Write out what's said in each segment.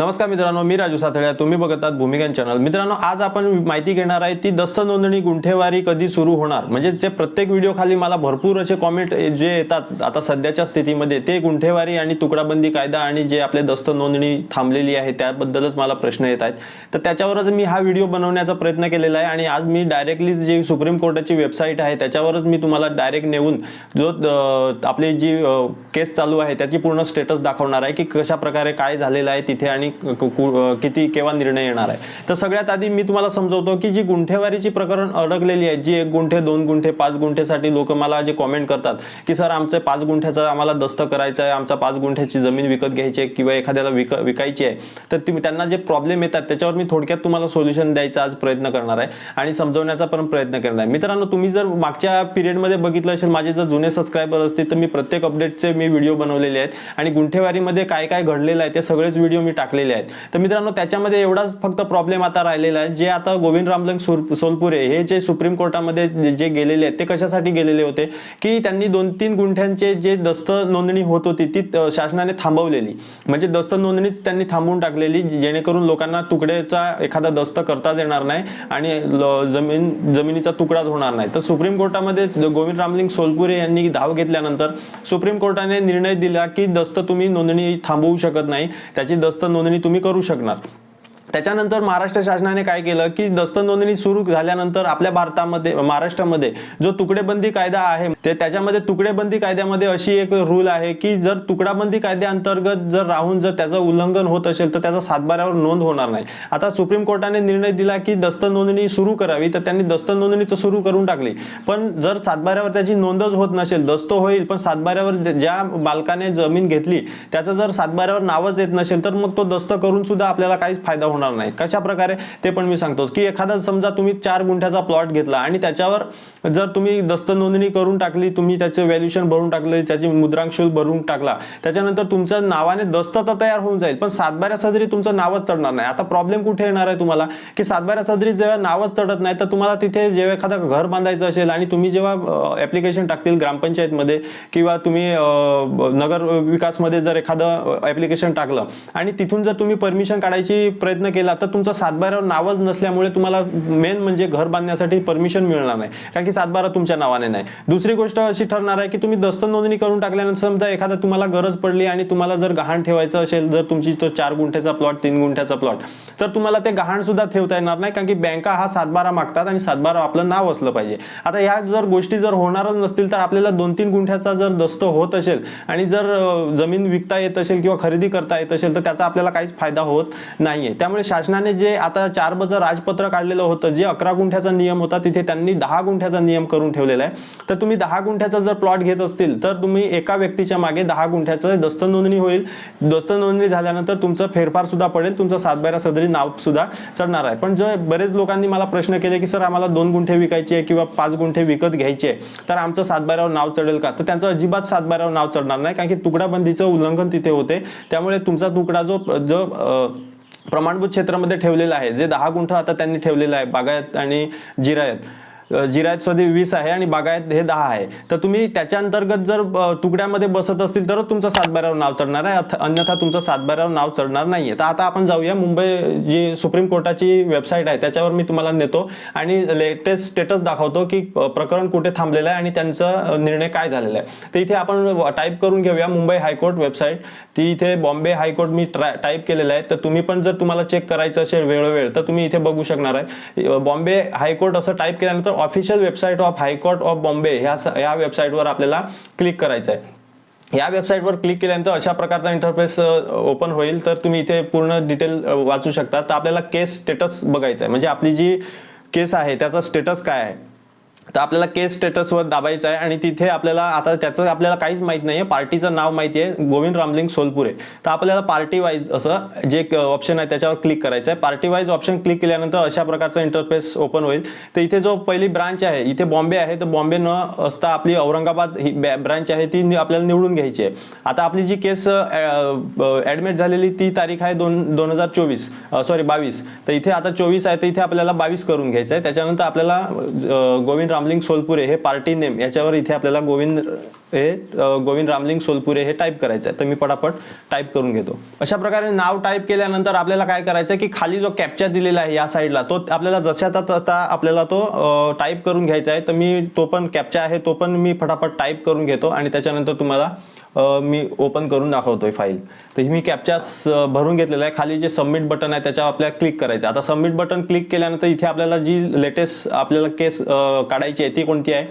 नमस्कार मित्रांनो मी राजू सातळ्या. तुम्ही बघत आहात भूमिगन चॅनल. मित्रांनो आज आपण माहिती घेणार आहे ती दस्त नोंदणी गुंठेवारी कधी सुरू होणार? म्हणजे जे प्रत्येक व्हिडिओ खाली मला भरपूर असे कॉमेंट जे येतात आता सध्याच्या स्थितीमध्ये ते गुंठेवारी आणि तुकडाबंदी कायदा आणि जे आपले दस्त नोंदणी थांबलेली आहे त्याबद्दलच मला प्रश्न येत आहेत. तर त्याच्यावरच मी हा व्हिडिओ बनवण्याचा प्रयत्न केलेला आहे आणि आज मी डायरेक्टली जी सुप्रीम कोर्टाची वेबसाईट आहे त्याच्यावरच मी तुम्हाला डायरेक्ट नेऊन जो आपली जी केस चालू आहे त्याची पूर्ण स्टेटस दाखवणार आहे की कशा प्रकारे काय झालेलं आहे तिथे आणि कु- किती केव्हा निर्णय येणार आहे. तर सगळ्यात आधी मी तुम्हाला समजवतो की जी गुंठेवारीची प्रकरण अडकलेली आहे जी एक गुंठे दोन गुंठे पाच गुंठेसाठी लोक मला जे कॉमेंट करतात की सर आमचे पाच गुंठ्याचा आम्हाला दस्त करायचा आहे आमचा पाच गुंठ्याची जमीन विकत घ्यायची आहे किंवा एखाद्याला विक विकायची आहे. तर तुम्ही त्यांना जे प्रॉब्लेम येतात त्याच्यावर मी थोडक्यात तुम्हाला सोल्युशन द्यायचा आज प्रयत्न करणार आहे आणि समजवण्याचा पण प्रयत्न करणार आहे. मित्रांनो तुम्ही जर मागच्या पिरियडमध्ये बघितलं असेल माझे जर जुने सबस्क्रायबर असतील तर मी प्रत्येक अपडेटचे मी व्हिडिओ बनवलेले आहेत आणि गुंठेवारीमध्ये काय काय घडलेलं आहे ते सगळेच व्हिडिओ मी टाकलेले आहेत. तर मित्रांनो त्याच्यामध्ये एवढाच फक्त प्रॉब्लेम आता राहिलेला आहे. जे आता गोविंद रामलिंग सोलपुरे हे जे सुप्रीम कोर्टामध्ये जे- गेलेले आहेत ते कशासाठी गेलेले होते? की त्यांनी दोन तीन गुंठ्यांचे जे दस्त नोंदणी होत होती ती शासनाने थांबवलेली. म्हणजे दस्त नोंदणीच त्यांनी थांबवून टाकलेली जेणेकरून लोकांना तुकड्याचा एखादा दस्त करताच येणार नाही आणि जमीन जमिनीचा तुकडाच होणार नाही. तर सुप्रीम कोर्टामध्ये गोविंद रामलिंग सोलपुरे यांनी धाव घेतल्यानंतर सुप्रीम कोर्टाने निर्णय दिला की दस्त तुम्ही नोंदणी थांबवू शकत नाही. त्याची दस्त नोंदणी तुम्ही करू शकणार. त्याच्यानंतर महाराष्ट्र शासनाने काय केलं की दस्त नोंदणी सुरू झाल्यानंतर आपल्या भारतामध्ये महाराष्ट्रामध्ये जो तुकडेबंदी कायदा आहे ते त्याच्यामध्ये तुकडेबंदी कायद्यामध्ये अशी एक रूल आहे की जर तुकडाबंदी कायद्याअंतर्गत जर राहून जर त्याचं उल्लंघन होत असेल तर त्याचा सातबाऱ्यावर नोंद होणार नाही. आता सुप्रीम कोर्टाने निर्णय दिला की दस्त नोंदणी सुरू करावी तर त्यांनी दस्त नोंदणी तर सुरू करून टाकली. पण जर सातबाऱ्यावर त्याची नोंदच होत नसेल दस्त होईल पण सातबाऱ्यावर ज्या बालकाने जमीन घेतली त्याचं जर सातबाऱ्यावर नावच येत नसेल तर मग तो दस्त करून सुद्धा आपल्याला काहीच फायदा होणार नाही. कशा प्रकारे ते पण मी सांगतो. की एखादा समजा तुम्ही चार गुंठ्याचा प्लॉट घेतला आणि त्याच्यावर जर तुम्ही दस्त नोंदणी करून टाकली तुम्ही त्याचं व्हॅल्युएशन भरून टाकलं त्याची मुद्रांक शुल्क भरून टाकला त्याच्यानंतर तुमच्या नावाने दस्त तर तयार होऊन जाईल पण सातबाऱ्या सदरी तुमचं नावच चढणार नाही. आता प्रॉब्लेम कुठे येणार आहे तुम्हाला? की सातबाऱ्या सदरी जेव्हा नावच चढत नाही तर तुम्हाला तिथे जेव्हा एखादं घर बांधायचं असेल आणि तुम्ही जेव्हा ऍप्लिकेशन टाकतील ग्रामपंचायतमध्ये किंवा तुम्ही नगर विकासमध्ये जर एखादं ऍप्लिकेशन टाकलं आणि तिथून जर तुम्ही परमिशन काढायची प्रयत्न केला तर तुमचा सातबाऱ्यावर नावच नसल्यामुळे तुम्हाला मेन म्हणजे घर बांधण्यासाठी परमिशन मिळणार नाही. कारण की सातबारा तुमच्या नावाने नाही. दुसरी गोष्ट अशी ठरणार आहे की तुम्ही दस्त नोंदणी करून टाकल्यानंतर समजा एखादा तुम्हाला गरज पडली आणि तुम्हाला जर गहाण ठेवायचं असेल जर तुमची तो चार गुंठ्याचा प्लॉट तीन गुंठ्याचा प्लॉट तर तुम्हाला ते गहाण सुद्धा ठेवता येणार नाही. कारण की बँका हा सातबारा मागतात आणि सातबारा आपलं नाव असलं पाहिजे. आता ह्या जर गोष्टी जर होणारच नसतील तर आपल्याला दोन तीन गुंठ्याचा जर दस्त होत असेल आणि जर जमीन विकता येत असेल किंवा खरेदी करता येत असेल तर त्याचा आपल्याला काहीच फायदा होत नाहीये. त्यामुळे शासनाने जे आता चार बज राजपत्र काढलेलं होतं जे अकरा गुंठ्याचा नियम होता तिथे त्यांनी दहा गुंठ्याचा नियम करून ठेवलेला आहे. तर तुम्ही दहा गुंठ्याचा जर प्लॉट घेत असतील तर तुम्ही एका व्यक्तीच्या मागे दहा गुंठ्याचं दस्त नोंदणी होईल. दस्त नोंदणी झाल्यानंतर तुमचं फेरफार सुद्धा पडेल तुमचं सातबारा सदरी नाव सुद्धा चढणार आहे. पण जर बरेच लोकांनी मला प्रश्न केले की सर आम्हाला दोन गुंठे विकायचे आहे किंवा पाच गुंठे विकत घ्यायचे आहे तर आमचं सातबाऱ्यावर नाव चढेल का? तर त्यांचं अजिबात सातबाऱ्यावर नाव चढणार नाही कारण की तुकडाबंदीचं उल्लंघन तिथे होते. त्यामुळे तुमचा तुकडा जो जो प्रमाणभूत क्षेत्रामध्ये ठेवलेलं आहे. जे दहा गुंठ आता त्यांनी ठेवलेलं आहे बागायत आणि जिरायत. जिरायत सदी वीस आहे आणि बागायत हे दहा आहे. तर तुम्ही त्याच्या अंतर्गत जर तुकड्यामध्ये बसत असतील तरच तुमचं सातबाऱ्यावर नाव चढणार आहे. अन्यथा तुमचं सातबाऱ्यावर नाव चढणार नाहीये. तर आता आपण जाऊया. मुंबई जी सुप्रीम कोर्टाची वेबसाईट आहे त्याच्यावर मी तुम्हाला नेतो आणि लेटेस्ट स्टेटस दाखवतो की प्रकरण कुठे थांबलेलं आहे आणि त्यांचा निर्णय काय झालेला आहे. तर इथे आपण टाईप करून घेऊया मुंबई हायकोर्ट वेबसाईट. ती इथे बॉम्बे हायकोर्ट मी टाईप केलेलं आहे. तर तुम्ही पण जर तुम्हाला चेक करायचं असेल वेळोवेळ तर तुम्ही इथे बघू शकणार आहे. बॉम्बे हायकोर्ट असं टाईप केल्यानंतर official website of high court of Bombay ह्या या वेबसाईटवर आपल्याला क्लिक करायचं आहे या वेबसाईटवर क्लिक केल्यानंतर अशा प्रकारचा इंटरफेस ओपन होईल तर तुम्ही इथे पूर्ण डिटेल वाचू शकता. तर आपल्याला केस स्टेटस बघायचं आहे म्हणजे आपली जी केस आहे त्याचा स्टेटस काय आहे? तर आपल्याला केस स्टेटसवर दाबायचं आहे आणि तिथे आपल्याला आता त्याचं आपल्याला काहीच माहीत नाही आहे पार्टीचं नाव माहिती आहे गोविंद रामलिंग सोलपुरे. तर आपल्याला पार्टी वाईज असं जे ऑप्शन आहे त्याच्यावर क्लिक करायचं आहे पार्टी वाईज ऑप्शन क्लिक केल्यानंतर अशा प्रकारचा इंटरफेस ओपन होईल. तर इथे जो पहिली ब्रांच आहे इथे बॉम्बे आहे तर बॉम्बे न असता आपली औरंगाबाद ही ब्रांच आहे ती आपल्याला निवडून घ्यायची आहे. आता आपली जी केस ॲडमिट झालेली ती तारीख आहे दोन दोन हजार चोवीस सॉरी बावीस. तर इथे आता चोवीस आहे तर इथे आपल्याला बावीस करून घ्यायचं आहे त्याच्यानंतर आपल्याला गोविंद गोविंद रामलिंग सोलपुरे हे पार्टी नेम याच्यावर इथे आपल्याला गोविंद हे गोविंद रामलिंग सोलपुरे हे टाईप करायचं आहे. तर मी पटापट टाईप करून घेतो. अशा प्रकारे नाव टाईप केल्यानंतर आपल्याला काय करायचं आहे की खाली जो कॅप्चा दिलेला आहे या साईडला तो आपल्याला जशा तसा आपल्याला तो टाईप करून घ्यायचा आहे. तर मी तो पण कॅप्चा आहे तो पण मी फटाफट टाईप करून घेतो आणि त्याच्यानंतर तुम्हाला मी ओपन करून दाखवतोय फाईल तर ही मी कॅप्चा भरून घेतलेला आहे. खाली जे सबमिट बटन आहे त्याच्यावर आपल्याला क्लिक करायचं आहे. आता सबमिट बटन क्लिक केल्यानंतर इथे आपल्याला जी लेटेस्ट आपल्याला केस काढायची आहे ती कोणती आहे?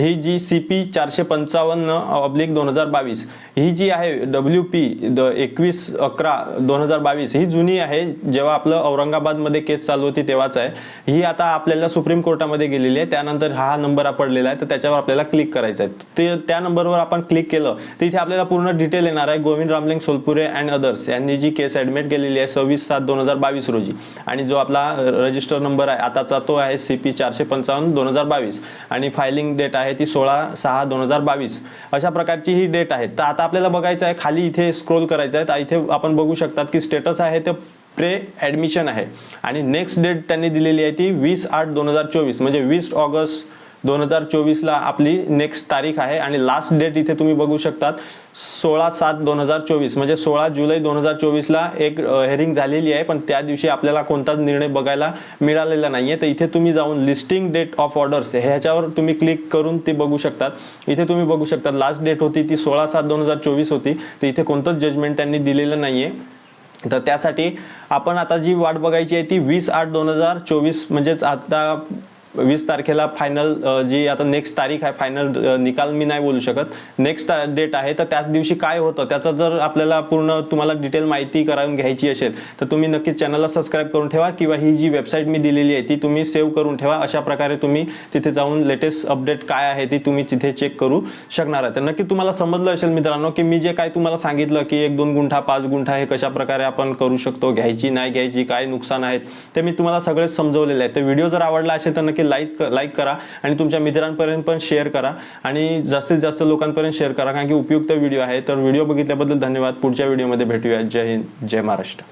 ही जी सी पी चारशे पंचावन्न ऑब्लिक दोन हजार बावीस ही जी आहे डब्ल्यू पी द एकवीस अकरा दोन हजार बावीस ही जुनी आहे. जेव्हा आपलं औरंगाबादमध्ये केस चालू होती तेव्हाच आहे. ही आता आपल्याला सुप्रीम कोर्टामध्ये गेलेली आहे. त्यानंतर हा नंबर पडलेला आहे. तर त्याच्यावर आपल्याला क्लिक करायचं आहे. ते त्या नंबरवर आपण क्लिक केलं तर इथे आपल्याला पूर्ण डिटेल येणार आहे. गोविंद रामलिंग सोलपुरे अँड अदर्स यांनी जी केस ॲडमिट केलेली आहे सव्वीस सात दोन हजार बावीस रोजी. आणि जो आपला रजिस्टर नंबर आहे आताचा तो आहे सी पी चारशे पंचावन्न दोन हजार बावीस. आणि फायलिंग डेट आहे ती सोळा सहा दोन हजार बावीस. अशा प्रकारची ही डेट आहे. तर आता आपल्याला बघायचं आहे खाली इथे स्क्रोल करायचं आहे. तर इथे आपण बघू शकतात की स्टेटस आहे ते प्रे ॲडमिशन आहे. आणि नेक्स्ट डेट त्यांनी दिलेली आहे ती वीस आठ दोन हजार चोवीस म्हणजे वीस ऑगस्ट दोन हजार चोवीसला आपली नेक्स्ट तारीख आहे आणि लास्ट डेट इथे तुम्ही बघू शकतात सोळा सात दोन हजार चोवीस. म्हणजे सोळा जुलै दोन हजार चोवीसला एक हेरिंग झालेली आहे पण त्या दिवशी आपल्याला कोणताच निर्णय बघायला मिळालेला नाही आहे तर इथे तुम्ही जाऊन लिस्टिंग डेट ऑफ ऑर्डर्स ह्याच्यावर तुम्ही क्लिक करून ते बघू शकतात. इथे तुम्ही बघू शकता लास्ट डेट होती ती सोळा सात दोन हजार चोवीस होती. तर इथे कोणतंच जजमेंट त्यांनी दिलेलं नाही आहे तर त्यासाठी आपण आता जी वाट बघायची आहे ती वीस आठ दोन हजार चोवीस म्हणजेच आता वीस तारखेला फायनल जी आता नेक्स्ट तारीख आहे फायनल निकाल मी नाही बोलू शकत. नेक्स्ट डेट आहे तर त्याच दिवशी काय होतं त्याचं जर आपल्याला पूर्ण तुम्हाला डिटेल माहिती करावून घ्यायची असेल तर तुम्ही नक्कीच चॅनलला सबस्क्राईब करून ठेवा किंवा ही जी वेबसाईट मी दिलेली आहे ती तुम्ही सेव्ह करून ठेवा. अशा प्रकारे तुम्ही तिथे जाऊन लेटेस्ट अपडेट काय आहे ती तुम्ही तिथे चेक करू शकणार आहे. तर नक्की तुम्हाला समजलं असेल मित्रांनो की मी जे काय तुम्हाला सांगितलं की एक दोन गुंठा पाच गुंठा हे कशा प्रकारे आपण करू शकतो घ्यायची नाही घ्यायची काय नुकसान आहेत ते मी तुम्हाला सगळेच समजवलेले आहे तर व्हिडिओ जर आवडला असेल तर नक्की नक्की लाईक लाईक करा आणि तुमच्या मित्रांपर्यंत पण शेअर करा आणि जास्तीत जास्त लोकांपर्यंत शेअर करा. कारण की उपयुक्त व्हिडिओ आहे. तर व्हिडिओ बघितल्याबद्दल धन्यवाद. पुढच्या व्हिडिओमध्ये भेटूया. जय हिंद. जय महाराष्ट्र.